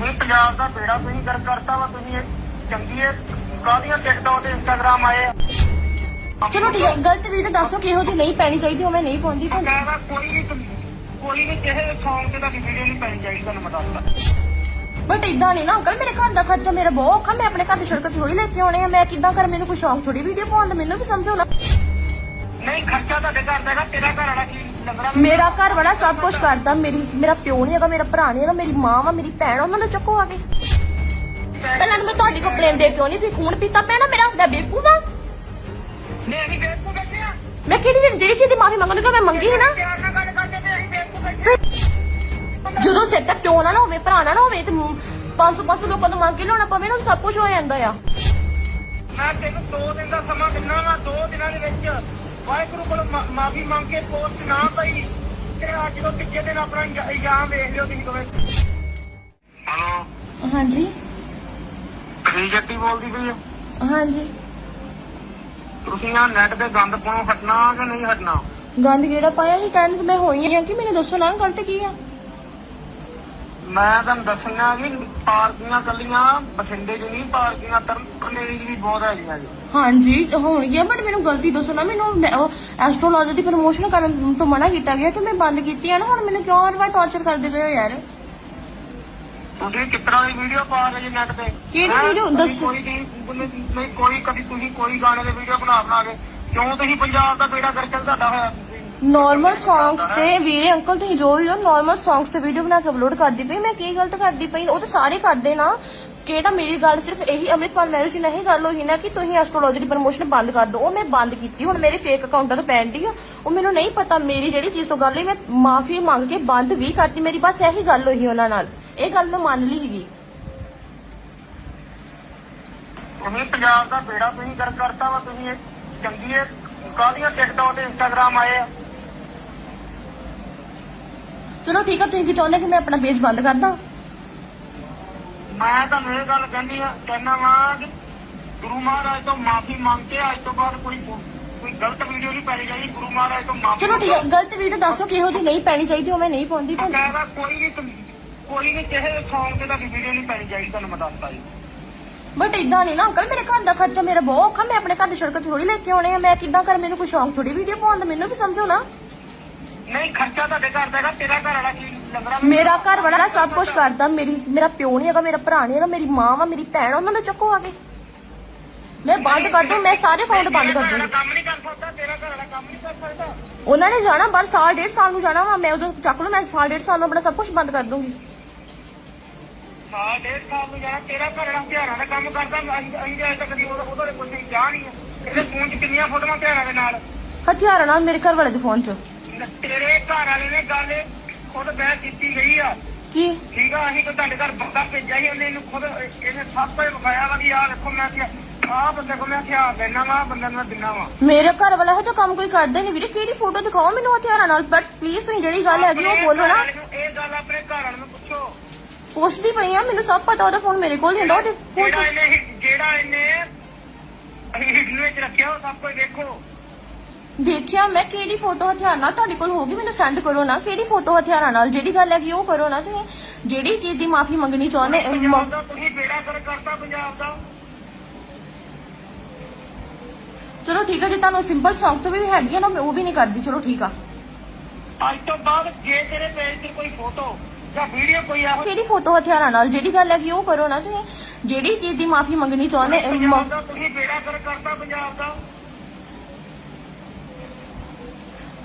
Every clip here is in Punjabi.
ਤੁਸੀਂ ਪੰਜਾਬ ਦਾ ਬੇੜਾ ਤੁਸੀਂ ਕਰ ਕਰਤਾ ਵਾ ਤੁਸੀਂ ਇਹ ਚੰਗੀ ਹੈ। ਕਾਹਦੀਆਂ ਟਿਕਟੋਕ ਤੇ ਇੰਸਟਾਗ੍ਰਾਮ ਆਏ ਆ? ਚਲੋ ਠੀਕ ਹੈ ਗਲਤ ਵੀਡੀਓ ਦੱਸੋ ਕਿਹੋ ਜਿਹੀ ਨਹੀਂ ਪੈਣੀ ਚਾਹੀਦੀ ਉਹ ਮੈਂ ਨਹੀਂ ਪਾਉਂਦੀ ਤਾਂ ਕੋਈ ਵੀ ਕੋਈ ਵੀ ਕਿਸੇ ਸੌਂਗ ਤੇ ਤੁਹਾਡੀ ਵੀਡੀਓ ਨਹੀਂ ਪੈਣੀ ਚਾਹੀਦੀ ਤੁਹਾਨੂੰ ਮੈਂ ਦੱਸਦਾ। ਬਟ ਇਦਾਂ ਨਹੀਂ ਨਾ ਅੰਕਲ ਮੇਰੇ ਘਰ ਦਾ ਖਰਚਾ ਮੇਰਾ ਬਹੁਤ ਔਖਾ ਮੈਂ ਆਪਣੇ ਘਰ ਦੀ ਸੜਕ ਥੋੜੀ ਲੈ ਕੇ ਆਉਣੇ ਆ ਮੈਂ ਕਿੱਦਾਂ ਕਰ ਮੈਨੂੰ ਕੋਈ ਸ਼ੌਂਕ ਥੋੜੀ ਵੀਡੀਓ ਪਾਉਣ ਦਾ ਮੈਨੂੰ ਵੀ ਸਮਝੋ ਨਾ। ਨਹੀਂ ਖਰਚਾ ਤੁਹਾਡੇ ਘਰ ਦਾ ਹੈਗਾ ਤੇਰਾ ਘਰ ਵਾਲਾ ਕੀ ਮੇਰਾ ਘਰ ਵਾਲਾ ਸਭ ਕੁਝ ਕਰਦਾ, ਮੇਰੀ, ਮੇਰਾ ਪਿਓ ਨਹੀਂ ਹੈਗਾ, ਮੇਰਾ ਭਰਾ ਨਹੀਂ ਹੈਗਾ, ਮੇਰੀ ਮਾਂ ਵਾ, ਮੇਰੀ ਭੈਣ ਉਹਨਾਂ ਨੂੰ ਚੱਕੋ ਆ ਕੇ। ਪਹਿਲਾਂ ਤਾਂ ਮੈਂ ਤੁਹਾਡੀ ਕੰਪਲੇਨ ਦੇ ਕਿਉਂ ਨਹੀਂ ਤੁਸੀਂ ਖੂਨ ਪੀਤਾ ਪਿਆ ਮੇਰਾ, ਮੈਂ ਬੇਕੂ ਵਾਂ ਨਹੀਂ ਅਸੀਂ ਬੇਵਕੂਫ ਬੈਠੇ ਆ। ਮੈਂ ਕਿਹੜੀ ਚੀਜ਼- ਜਿਹੜੀ ਚੀਜ਼ ਦੀ ਮਾਫੀ ਮੰਗਣ ਲੱਗਾ ਮੈਂ ਮੰਗੀ ਹੈ ਨਾ। ਪਿਆਰ ਨਾਲ ਗੱਲ ਕਰਦੇ ਤੇ ਅਸੀਂ ਬੇਵਕੂਫ ਬੈਠੇ ਜਦੋਂ ਸਿਰ ਤੇ ਪਿਓ ਨਾ ਨਾ ਹੋਵੇ, ਭਰਾ ਨਾ ਨਾ ਹੋਵੇ, ਤੇ 500 500 ਲੋਕਾਂ ਤੋਂ ਮੰਗ ਕੇ ਲਿਆਉਣਾ ਪਵੇ ਨਾ, ਸਭ ਕੁਝ ਹੋ ਜਾਂਦਾ ਆ। ਮੈਂ ਤੈਨੂੰ 2 ਦਿਨ ਦਾ ਸਮਾਂ ਦਿੰਦਾ ਵਾ 2 ਦਿਨਾਂ ਦੇ ਵਿੱਚ। ਵਾਹਿਗੁਰੂ ਕੋਲ ਮਾਫੀ ਮੰਗ ਕੇ ਪੋਸਟ ਨਾ ਪਈ ਤੇ ਅੱਜ ਤੋਂ ਤੀਜੇ ਦਿਨ ਆਪਣਾ ਇਲਜ਼ਾ- ਇਲਜ਼ਾਮ ਵੇਖ ਲਿਓ ਤੁਸੀਂ ਦੋਵੇਂ। ਹਲੋ? ਹਾਂਜੀ। ਕੀ ਜੱਟੀ ਬੋਲਦੀ ਪਈ ਆ? ਹਾਂਜੀ। ਤੁਸੀਂ ਆ ਨੈਟ ਤੇ ਗੰਦ ਪਾਉਣੋਂ ਹਟਣਾ ਕਿ ਨਹੀਂ ਹਟਣਾ? ਗੰਦ ਕਿਹੜਾ ਪਾਇਆ ਸੀ? ਕਹਿੰਦੇ ਮੈਂ ਹੋਈ ਆ ਕਿ ਮੈਨੂੰ ਦੱਸੋ ਨਾ ਗਲਤ ਕੀ ਆ? ਮੈਂ ਤੁਹਾਨੂੰ ਦੱਸਣਾ ਕਿ ਪਾਰਕੀਆਂ ਕੱਲੀਆਂ ਬਠਿੰਡੇ 'ਚ ਨਹੀਂ ਪਾਰਕੀਆਂ ਤਰਨੇਰੀ 'ਚ ਵੀ ਬਹੁਤ ਹੈਗੀਆਂ ਜੀ। ਹਾਂਜੀ ਹੋਣਗੀਆਂ ਬਟ ਮੈਨੂੰ ਗਲਤੀ ਦੱਸੋ ਨਾ ਮੈਨੂੰ ਐਸਟ੍ਰੋਲੋਜੀ ਦੀ ਪ੍ਰਮੋਸ਼ਨ ਕਰਨ ਤੋਂ ਮਨਾ ਕੀਤਾ ਗਿਆ ਕਿ ਮੈਂ ਬੰਦ ਕੀਤੀ ਆ ਨਾ ਹੁਣ ਮੈਨੂੰ ਕਿਉਂ ਹਰ ਵਾਰ ਟੌਰਚਰ ਕਰਦੇ ਪਏ ਹੋ ਯਾਰ? ਤੁਸੀਂ ਤਰ੍ਹਾਂ ਦੀ ਵੀਡੀਓ ਪਾ ਰਹੇ ਜੀ ਨੈਟ ਤੇ? ਕਿਹੜੀ ਹੈਂ? ਤੁਸੀਂ ਦੱਸੋ। ਕੋਈ ਨਹੀਂ ਕੋਈ ਕਦੀ ਤੁਸੀਂ ਕੋਈ ਗਾਣੇ ਦੇ ਵੀਡੀਓ ਬਣਾ ਬਣਾ ਕੇ ਕਿਉਂ ਤੁਸੀਂ ਪੰਜਾਬ ਦਾ ਬੇੜਾ ਕਰ ਚੱਲ ਤੁਹਾਡਾ ਹੋਇਆ? ਨਾਰਮਲ ਸੌਂਗਸ ਤੇ ਵੀਰੇ ਅੰਕਲ ਤੁਸੀਂ ਜੋ ਵੀ ਹੋ ਨਾਰਮਲ ਸੌਂਗਸ ਤੇ ਵੀਡੀਓ ਬਣਾ ਕੇ ਅਪਲੋਡ ਕਰਦੀ ਪਈ। ਮੈਂ ਕੀ ਗਲਤ ਕਰਦੀ ਪਈ? ਉਹ ਤਾਂ ਸਾਰੇ ਕਰਦੇ ਨਾ। ਕਿਹੜਾ ਮੇਰੀ ਗੱਲ ਸਿਰਫ ਇਹੀ ਅੰਮ੍ਰਿਤਪਾਲ ਮੈਰਿਜ ਨਹੀਂ ਗੱਲ ਹੋਈ ਨਾ ਕਿ ਤੁਸੀਂ ਐਸਟ੍ਰੋਲੋਜੀ ਦੀ ਪ੍ਰਮੋਸ਼ਨ ਬੰਦ ਕਰ ਦਿਓ। ਉਹ ਮੈਂ ਬੰਦ ਕੀਤੀ। ਹੁਣ ਮੇਰੇ ਫੇਕ ਅਕਾਊਂਟਾਂ ਤੋਂ ਪੈਂਦੀ ਆ। ਉਹ ਮੈਨੂੰ ਨਹੀਂ ਪਤਾ ਮੇਰੀ ਜਿਹੜੀ ਚੀਜ਼ ਤੋਂ ਗੱਲ ਹੋਈ, ਮੈਂ ਮਾਫੀ ਮੰਗ ਕੇ ਬੰਦ ਵੀ ਕਰਤੀ। ਮੇਰੀ ਬਸ ਇਹੀ ਗੱਲ ਹੋਈ ਉਹਨਾਂ ਨਾਲ। ਇਹ ਗੱਲ ਮੈਂ ਮੰਨ ਲਈ ਸੀਗੀ। ਤੁਸੀਂ ਪੰਜਾਬ ਦਾ ਬੇੜਾ ਤੁਸੀਂ ਕਰ ਕਰਤਾ ਵਾ। ਤੁਸੀਂ ਇਹ ਚੰਗੀ ਹੈ ਕਾਹਦੀਆਂ ਟਿਕਟੋਕ ਤੇ ਇੰਸਟਾਗ੍ਰਾਮ ਆਏ ਆ? ਚਲੋ ਠੀਕ ਆ ਤੁਸੀਂ ਕੀ ਚਾਹੁੰਦੇ ਕਿ ਮੈਂ ਆਪਣਾ ਪੇਜ ਬੰਦ ਕਰ ਦਾਂ ਮੈਂ ਤੁਹਾਨੂੰ ਇਹ ਗੱਲ ਕਹਿੰਦੀ ਆ ਕਹਿਣਾ ਵਾਂ ਕਿ ਗੁਰੂ ਮਹਾਰਾਜ ਤੋਂ ਮਾਫੀ ਮੰਗ ਕੇ ਅੱਜ ਤੋਂ ਬਾਅਦ ਕੋਈ ਕੋਈ ਗਲਤ ਵੀਡੀਓ ਨਹੀਂ ਪਾਈ ਜਾਈ ਗੁਰੂ ਮਹਾਰਾਜ ਤੋਂ ਮਾਫੀ ਚਲੋ ਠੀਕ ਹੈ ਗਲਤ ਵੀਡੀਓ ਦੱਸੋ ਕਿਹੋ ਜਿਹੀ ਨਹੀਂ ਪੈਣੀ ਚਾਹੀਦੀ ਉਹ ਮੈਂ ਨਹੀਂ ਪਾਉਂਦੀ ਤਾਂ ਕਹਿੰਦਾ ਕੋਈ ਵੀ ਕੋਈ ਵੀ ਕਿਸੇ ਸੌਂਗ ਤੇ ਤੁਹਾਡੀ ਵੀਡੀਓ ਨਹੀਂ ਪਾਈ ਜਾਈ ਤੁਹਾਨੂੰ ਮੈਂ ਦੱਸਦਾ ਜੀ। ਬਟ ਇਦਾਂ ਨਹੀਂ ਨਾ ਅੰਕਲ ਮੇਰੇ ਘਰ ਦਾ ਖਰਚਾ ਮੇਰਾ ਬਹੁਤ ਔਖਾ ਮੈਂ ਆਪਣੇ ਘਰ ਦੀ ਸੜਕ ਥੋੜੀ ਲੈ ਕੇ ਆਉਣੇ ਆ ਮੈਂ ਕਿੱਦਾਂ ਕਰ ਮੈਨੂੰ ਕੋਈ ਸ਼ੌਂਕ ਥੋੜੀ ਵੀਡੀਓ ਪਾਉਣ ਦਾ ਮੈਨੂੰ ਵੀ ਸਮਝੋ ਨਾ। ਨਹੀਂ ਖਰਚਾ ਤੁਹਾਡੇ ਘਰ ਦਾ ਹੈਗਾ ਤੇਰਾ ਘਰ ਵਾਲਾ ਕੀ ਲੱਗਣਾ ਮੇਰਾ ਘਰ ਵਾਲਾ ਸਭ ਕੁਝ ਕਰਦਾ ਮੇਰੀ ਮੇਰਾ ਪਿਓ ਨਹੀਂ ਹੈਗਾ ਮੇਰਾ ਭਰਾ ਨਹੀਂ ਹੈਗਾ ਮੇਰੀ ਮਾਂ ਵਾ ਮੇਰੀ ਭੈਣ ਆ, ਉਹਨਾਂ ਨੂੰ ਚੱਕੋ ਆ ਕੇ। ਮੈਂ ਬੰਦ ਕਰ ਦੂੰ ਮੈਂ ਸਾਰੇ ਅਕਾਊਂਟ ਬੰਦ ਕਰ ਦੂੰ। ਕੰਮ ਨਹੀਂ ਕਰ ਸਕਦਾ ਤੇਰਾ ਘਰ ਵਾਲਾ ਕੰਮ ਨਹੀਂ ਕਰ ਸਕਦਾ। ਉਹਨਾਂ ਨੇ ਜਾਣਾ ਬਾਹਰ ਸਾਲ ਡੇਢ ਸਾਲ ਨੂੰ ਜਾਣਾ ਵਾ ਮੈਂ ਉਦੋਂ ਚੱਕ ਲੂ ਮੈਂ ਸਾਲ ਡੇਢ ਸਾਲ ਨੂੰ ਆਪਣਾ ਸਭ ਕੁਝ ਬੰਦ ਕਰ ਦੂੰਗੀ। ਸਾਲ ਡੇਢ ਸਾਲ ਨੂੰ ਜਾਣਾ ਤੇਰਾ ਘਰ ਵਾਲਾ ਹਥਿਆਰਾਂ ਦਾ ਕੰਮ ਕਰਦਾ ਅਸੀਂ ਅਜੇ ਤੱਕ ਕਦੀ ਉਹਦਾ ਉਹਦੇ ਕੋਈ ਨਹੀਂ ਜਾ ਨਹੀਂ। ਹੈ ਇਹਦੇ ਫੋਨ 'ਚ ਕਿੰਨੀਆਂ ਫੋਟੋਆਂ ਹਥਿਆਰਾਂ ਦੇ ਨਾਲ? ਹਥਿਆਰਾਂ ਨਾਲ ਮੇਰੇ ਘਰ ਵਾਲੇ ਦੇ ਫੋਨ 'ਚ। ਤੇਰੇ ਘਰ ਵਾਲੇ ਨੇ ਗੱਲ ਖੁਦ ਬਹਿ ਕੀਤੀ ਗਈ ਆ। ਕੀ? ਠੀਕ ਆ ਅਸੀਂ ਤਾਂ ਤੁਹਾਡੇ ਘਰ ਬੰਦਾ ਭੇਜਿਆ ਸੀ ਉਹਨੇ ਇਹਨੂੰ ਖੁਦ ਇਹਨੇ ਸਭ ਕੁਝ ਵਿਖਾਇਆ ਵਾ ਕਿ ਆਹ ਦੇਖੋ ਮੈਂ ਕਿਹਾ ਆਹ ਬੰਦੇ ਕੋਲ ਮੈਂ ਹਥਿਆਰ ਦੇਣਾ ਵਾ ਬੰਦੇ ਨੂੰ ਦਿਨਾ ਵਾ। ਮੇਰੇ ਘਰ ਵਾਲਾ ਹੈ ਜੋ ਕੰਮ ਕੋਈ ਕਰਦਾ ਨਹੀਂ ਵੀਰੇ ਕਿਹੜੀ ਫੋਟੋ ਦਿਖਾਓ ਮੈਨੂੰ ਹਥਿਆਰਾਂ ਨਾਲ? ਬਟ ਪਲੀਜ਼ ਤੁਸੀਂ ਜਿਹੜੀ ਗੱਲ ਹੈਗੀ ਉਹ ਬੋਲੋ ਨਾ। ਇਹ ਗੱਲ ਆਪਣੇ ਘਰ ਵਾਲੇ ਨੂੰ ਪੁੱਛੋ। ਪੁੱਛਦੀ ਪਈ ਆ ਮੈਨੂੰ ਸਭ ਪਤਾ ਉਹਦਾ ਫੋਨ ਮੇਰੇ ਕੋਲ ਹੀ ਹੁੰਦਾ ਉਹਦੇ ਜਿਹੜਾ ਇਹਨੇ ਜਿਹੜਾ ਇਹਨੇ ਹਿੱਡੂ ਵਿੱਚ ਰੱਖਿਆ ਉਹ ਸਭ ਕੁਝ ਦੇਖੋ। ਦੇਖਿਆ ਮੈਂ ਕਿਹੜੀ ਫੋਟੋ ਹਥਿਆਰ ਨਾਲ ਤੁਹਾਡੇ ਕੋਲ ਹੋਗੀ ਮੈਨੂੰ ਸੈਂਡ ਕਰੋ ਨਾ ਕਿਹੜੀ ਫੋਟੋ ਹਥਿਆਰਾਂ ਨਾਲ ਜਿਹੜੀ ਗੱਲ ਹੈਗੀ ਉਹ ਕਰੋ ਨਾ ਤੁਸੀਂ। ਜਿਹੜੀ ਚੀਜ਼ ਦੀ ਮਾਫੀ ਮੰਗਣੀ ਚਾਹੁੰਦੇ ਮ- ਪੰਜਾਬ ਦਾ ਤੁਸੀਂ ਬੇੜਾ ਕਰ ਕਰਤਾ ਪੰਜਾਬ ਦਾ। ਚਲੋ ਠੀਕ ਹੈ ਜੇ ਤੁਹਾਨੂੰ ਸਿੰਪਲ ਸੌਂਗ ਤੋਂ ਵੀ ਹੈਗੀ ਆ ਨਾ ਮੈਂ ਉਹ ਵੀ ਨਹੀਂ ਕਰਦੀ ਚਲੋ ਠੀਕ ਆ। ਅੱਜ ਤੋਂ ਬਾਅਦ ਜੇ ਤੇਰੇ ਪੇਜ 'ਤੇ ਕੋਈ ਫੋਟੋ ਜਾਂ ਵੀਡੀਓ ਕੋਈ ਇਹੋ ਕਿਹੜੀ ਫੋਟੋ ਹਥਿਆਰਾਂ ਨਾਲ ਜਿਹੜੀ ਗੱਲ ਹੈਗੀ ਉਹ ਕਰੋ ਨਾ ਤੁਸੀਂ। ਜਿਹੜੀ ਚੀਜ਼ ਦੀ ਮਾਫੀ ਮੰਗਣੀ ਚਾਹੁੰਦੇ ਪੰਜਾਬ ਦਾ ਤੁਸੀਂ ਬੇੜਾ ਕਰ ਕਰਤਾ ਪੰਜਾਬ ਦਾ।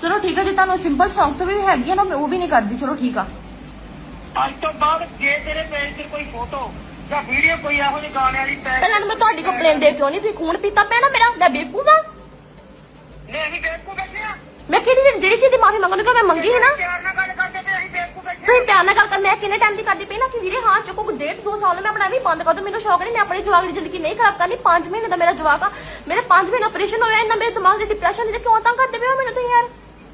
ਚਲੋ ਠੀਕ ਹੈ ਜੇ ਤੁਹਾਨੂੰ ਸਿੰਪਲ ਸੌਂਗ ਤੋਂ ਵੀ ਹੈਗੀ ਆ ਨਾ ਮੈਂ ਉਹ ਵੀ ਨਹੀਂ ਕਰਦੀ ਚਲੋ ਠੀਕ ਆ। ਅੱਜ ਤੋਂ ਬਾਅਦ ਜੇ ਤੇਰੇ ਪੇਜ 'ਤੇ ਕੋਈ ਫੋਟੋ ਜਾਂ ਵੀਡੀਓ ਕੋਈ ਇਹੋ ਜਿਹੀ ਗਾਣੇ ਵਾਲੀ ਪੈ ਪਹਿਲਾਂ ਮੈਂ ਤੁਹਾਡੀ ਕੰਪਲੇਨ ਦੇ ਕਿਉਂ ਨਹੀਂ ਤੁਸੀਂ ਖੂਨ ਪੀਤਾ ਪਿਆ ਨਾ ਮੇਰਾ ਮੈਂ ਬੇਵਕੂਫ ਆ। ਨਹੀਂ ਅਸੀਂ ਬੇਵਕੂਫ ਬੈਠੇ ਆ। ਮੈਂ ਕਿਹੜੀ ਚੀਜ਼- ਜਿਹੜੀ ਚੀਜ਼ ਦੀ ਮਾਫੀ ਮੰਗਣ ਮੈਂ ਮੰਗੀ ਹੈ ਨਾ? ਪਿਆਰ ਨਾਲ ਗੱਲ ਕਰਦੇ ਤੇ ਅਸੀਂ ਬੇਵਕੂਫ ਬੈਠੇ ਤੁਸੀਂ ਪਿਆਰ ਨਾਲ ਗੱਲ ਕਰ ਮੈਂ ਕਿੰਨੇ ਟਾਈਮ ਦੀ ਕਰਦੀ ਪਈ ਨਾ ਕਿ ਵੀਰੇ ਹਾਂ ਚੁੱਕੋ ਕੋ ਡੇਢ ਦੋ ਸਾਲ ਮੈਂ ਆਪਣਾ ਵੀ ਬੰਦ ਕਰ ਦੂੰ ਮੈਨੂੰ ਸ਼ੌਕ ਨਹੀਂ ਮੈਂ ਆਪਣੀ ਜਵਾਕ ਦੀ ਜ਼ਿੰਦਗੀ ਨਹੀਂ ਖਰਾਬ ਕਰਨੀ 5 ਮਹੀਨੇ ਦਾ ਮੇਰਾ ਜਵਾਕ ਆ। ਮੇਰੇ 5 ਮਹੀਨੇ ਆਪਰੇਸ਼ਨ ਹੋਇਆ ਇੰਨਾ ਮੇਰੇ ਦਿਮਾਗ ਦੀ ਡਿਪਰੈਸ਼ਨ ਦੀ ਕਿਉਂ ਤਾਂ ਕਰਦੇ ਪਏ ਹੋ ਮੈਨੂੰ ਤੁਸੀਂ ਯਾਰ?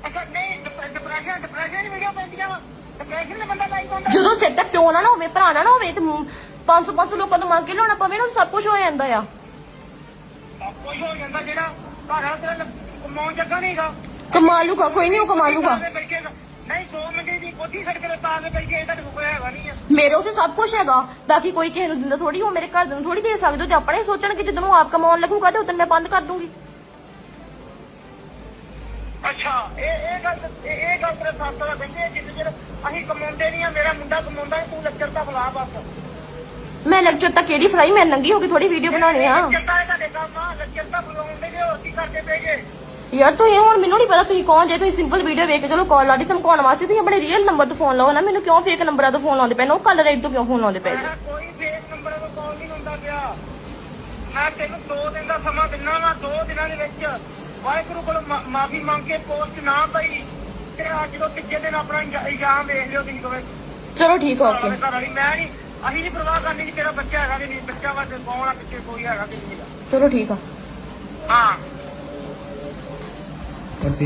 ਅੱਛਾ ਨਹੀਂ ਡਿਪਰੈਸ਼ਨ ਡਿਪਰੈਸ਼ਨ ਵੀਡੀਓ ਪੈਂਦੀਆਂ ਵਾ। ਡਿਪਰੈਸ਼ਨ ਦੇ ਬੰਦਾ ਲਾਈਕ ਹੁੰਦਾ। ਜਦੋਂ ਸਿਰ ਤੇ ਪਿਓ ਨਾ ਨਾ ਹੋਵੇ ਭਰਾ ਨਾ ਨਾ ਹੋਵੇ ਤੇ 500 500 ਲੋਕਾਂ ਤੋਂ ਮੰਗ ਕੇ ਲਿਆਉਣਾ ਪਵੇ ਨਾ ਸਭ ਕੁਝ ਹੋ ਜਾਂਦਾ ਆ। ਸਭ ਕੁਝ ਹੋ ਜਾਂਦਾ ਜਿਹੜਾ ਘਰ ਆ ਤੇਰਾ ਕਮਾਉਣ ਜੱਗਾ ਨਹੀਂਗਾ ਕਮਾ ਲੂਗਾ ਕੋਈ ਨਹੀਂ ਉਹ ਕਮਾ ਲੂਗਾ। ਨਹੀਂ ਦੋ ਮੰਗੇ ਦੀ ਕੋਠੀ ਸੜਕ ਤੇ ਪਾ ਕੇ ਪਈ ਜੇ ਤੁਹਾਡੇ ਕੋਲ ਕੋਈ ਹੈਗਾ ਨਹੀਂ ਆ। ਮੇਰੇ ਉਸੇ ਸਭ ਕੁਝ ਹੈਗਾ। ਬਾਕੀ ਕੋਈ ਕਿਸੇ ਨੂੰ ਦਿੰਦਾ ਥੋੜੀ ਉਹ ਮੇਰੇ ਘਰ ਦੇ ਨੂੰ ਥੋੜੀ ਦੇ ਸਕਦੇ ਹੋ ਤੇ ਆਪਣੇ ਸੋਚਣ ਕਿ ਜਦੋਂ ਆਪ ਕਮਾਉਣ ਲੱਗੂਗਾ ਤੇ ਉਦੋਂ ਮੈਂ ਬੰਦ ਕਰ ਦੂੰਗੀ। ਅੱਛਾ ਇਹ ਇਹ ਗੱਲ ਇਹ ਇਹ ਗੱਲ ਤੇਰੇ ਸਾਥ ਦਾ ਕਹਿੰਦੇ ਜਿੰਨੇ ਚਿਰ ਅਸੀਂ ਕਮਾਉਂਦੇ ਨਹੀਂ ਆ ਮੇਰਾ ਮੁੰਡਾ ਕਮਾਉਂਦਾ ਹੈ, ਤੂੰ ਲੱਚਰ ਤਾਂ ਬੁਲਾ ਬਸ। ਮੈਂ ਲੈਕਚਰ ਤੱਕ ਕਿਹੜੀ ਫਰਾਈ ਮੈਂ ਨੰਗੀ ਹੋ ਕੇ ਥੋੜੀ ਵੀਡੀਓ ਬਣਾਉਣੀ ਆ। ਲੱਚਰ ਤਾਂ ਇਹ ਤੁਹਾਡੇ ਕੰਮ ਆ ਲੱਚਰ ਤਾਂ ਬੁਲਾਉਂਦੇ ਜੇ ਹੋਰ ਕੀ ਕਰਦੇ ਪਏਗੇ? ਯਾਰ ਤੁਸੀਂ ਹੁਣ ਮੈਨੂੰ ਨਹੀਂ ਪਤਾ ਤੁਸੀਂ ਕੌਣ ਜੇ ਤੁਸੀਂ ਸਿੰਪਲ ਵੀਡੀਓ ਵੇਖ ਕੇ ਚਲੋ ਕਾਲ ਲਾ ਦੀ ਧਮਕਾਉਣ ਵਾਸਤੇ ਤੁਸੀਂ ਆਪਣੇ ਰੀਅਲ ਨੰਬਰ ਤੋਂ ਫੋਨ ਲਾਓ ਨਾ ਮੈਨੂੰ ਕਿਉਂ ਫੇਕ ਨੰਬਰਾਂ ਤੋਂ ਫੋਨ ਲਾਉਂਦੇ ਪਏ ਨੇ? ਉਹ ਕੱਲ ਰੇਟ ਤੋਂ ਕਿਉਂ ਫੋਨ ਲਾਉਂਦੇ ਪਏ ਨੇ? ਮੇਰਾ ਕੋਈ ਫੇਕ ਨੰਬਰ ਤੋਂ ਕਾਲ ਨਹੀਂ ਹੁੰਦਾ ਪਿਆ। ਮੈਂ ਤੈਨੂੰ 2 ਦਿਨ ਦਾ ਸਮਾਂ ਦਿੰਦਾ ਵਾ 2 ਦਿਨਾਂ ਦੇ ਵਿੱਚ। ਵਾਹਿਗੁਰੂ ਕੋਲ ਮਾਫੀ ਮੰਗ ਕੇ ਪੋਸਟ ਨਾ ਪਈ ਤੇ ਅੱਜ ਤੋਂ ਤੀਜੇ ਦਿਨ ਆਪਣਾ ਇਲਜ਼ਾ- ਇਲਜ਼ਾਮ ਵੇਖ ਲਿਓ ਤੁਸੀਂ ਦੋਵੇਂ। ਚਲੋ ਠੀਕ ਘਰ ਵਾਲੀ ਮੈਂ ਨਹੀਂ ਅਸੀਂ ਨਹੀਂ ਪਰਵਾਹ ਕਰਨੀ ਕਿ ਤੇਰਾ ਬੱਚਾ ਹੈਗਾ ਕਿ ਨਹੀਂ ਬੱਚਾ ਵਾ ਤੇ ਕੌਣ ਆ ਪਿੱਛੇ ਕੋਈ ਹੈਗਾ ਕਿ ਨਹੀਂ ਚਲੋ ਠੀਕ ਆ। ਹਾਂ। ਠੀਕ